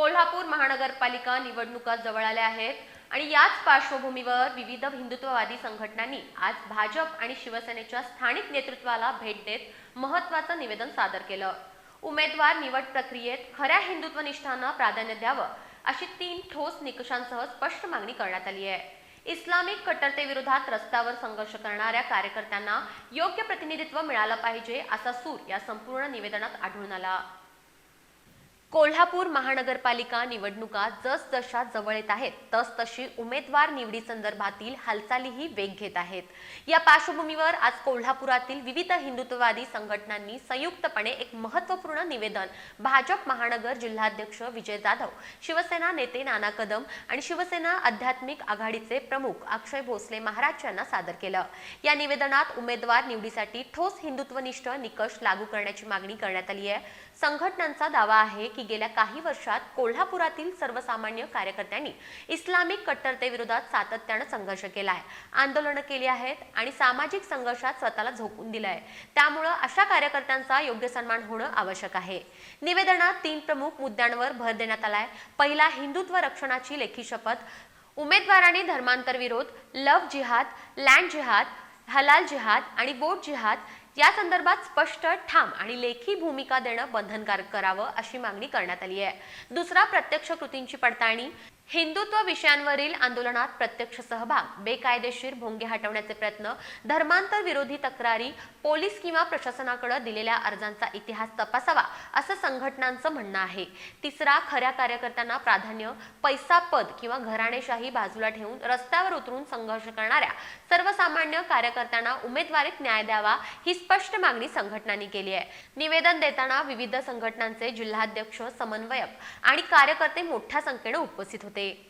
कोल्हापूर महानगरपालिका निवडणुका जवळ आल्या आहेत आणि याच पार्श्वभूमीवर विविध हिंदुत्ववादी संघटनांनी आज भाजप आणि शिवसेनेच्या स्थानिक नेतृत्वाला भेट देत महत्वाचं निवेदन सादर केलं. उमेदवार निवड प्रक्रियेत खऱ्या हिंदुत्वनिष्ठांना प्राधान्य द्यावं अशी तीन ठोस निकषांसह स्पष्ट मागणी करण्यात आली आहे. इस्लामिक कट्टरतेविरोधात रस्त्यावर संघर्ष करणाऱ्या कार्यकर्त्यांना योग्य प्रतिनिधित्व मिळालं पाहिजे असा सूर या संपूर्ण निवेदनात आढळून आला. कोल्हापूर महानगरपालिका निवडणुका जसजशा जवळ येत आहेत तसतशी उमेदवार निवडी संदर्भातील हालचालीही वेग घेत आहेत. या पार्श्वभूमीवर आज कोल्हापुरातील विविध हिंदुत्ववादी संघटनांनी संयुक्तपणे एक महत्त्वपूर्ण निवेदन भाजप महानगर जिल्हाध्यक्ष विजय जाधव शिवसेना नेते नाना कदम आणि शिवसेना आध्यात्मिक आघाडीचे प्रमुख अक्षय भोसले महाराज यांना सादर केलं. या निवेदनात उमेदवार निवडीसाठी ठोस हिंदुत्वनिष्ठ निकष लागू करण्याची मागणी करण्यात आली आहे. संघटनांचा दावा आहे की गेल्या काही वर्षात कोल्हापुरातील सर्वसामान्य कार्यकर्त्यांनी इस्लामिक कट्टरतेविरोधात सातत्यानं संघर्ष केला आहे. आंदोलनं केली आहेत आणि सामाजिक संघर्षात स्वतःला झोकून दिलं आहे त्यामुळं अशा कार्यकर्त्यांचा योग्य सन्मान होणं आवश्यक आहे. निवेदनात तीन प्रमुख मुद्द्यांवर भर देण्यात आलाय. पहिला हिंदुत्व रक्षणाची लेखी शपथ. उमेदवारांनी धर्मांतर विरोध लव जिहाद लँड जिहाद हलाल जिहाद आणि बोट जिहाद या संदर्भात स्पष्ट ठाम आणि लेखी भूमिका देणं बंधनकारक करावं अशी मागणी करण्यात आली आहे. दुसरा प्रत्यक्ष कृतींची पडताळणी हिंदुत्व विषयांवरील आंदोलनात प्रत्यक्ष सहभाग बेकायदेशीर भोंगे हटवण्याचे प्रयत्न धर्मांतर विरोधी तक्रारी पोलीस किंवा प्रशासनाकडे दिलेल्या अर्जांचा इतिहास तपासावा असं संघटनांचं म्हणणं आहे. तिसरा खऱ्या कार्यकर्त्यांना प्राधान्य पैसा पद किंवा घराणेशाही बाजूला ठेवून रस्त्यावर उतरून संघर्ष करणाऱ्या सर्वसामान्य कार्यकर्त्यांना उमेदवारीत न्याय द्यावा ही स्पष्ट मागणी संघटनांनी केली आहे. निवेदन देताना विविध संघटनांचे जिल्हाध्यक्ष समन्वयक आणि कार्यकर्ते मोठ्या संख्येने उपस्थित होते. നമസ്തേ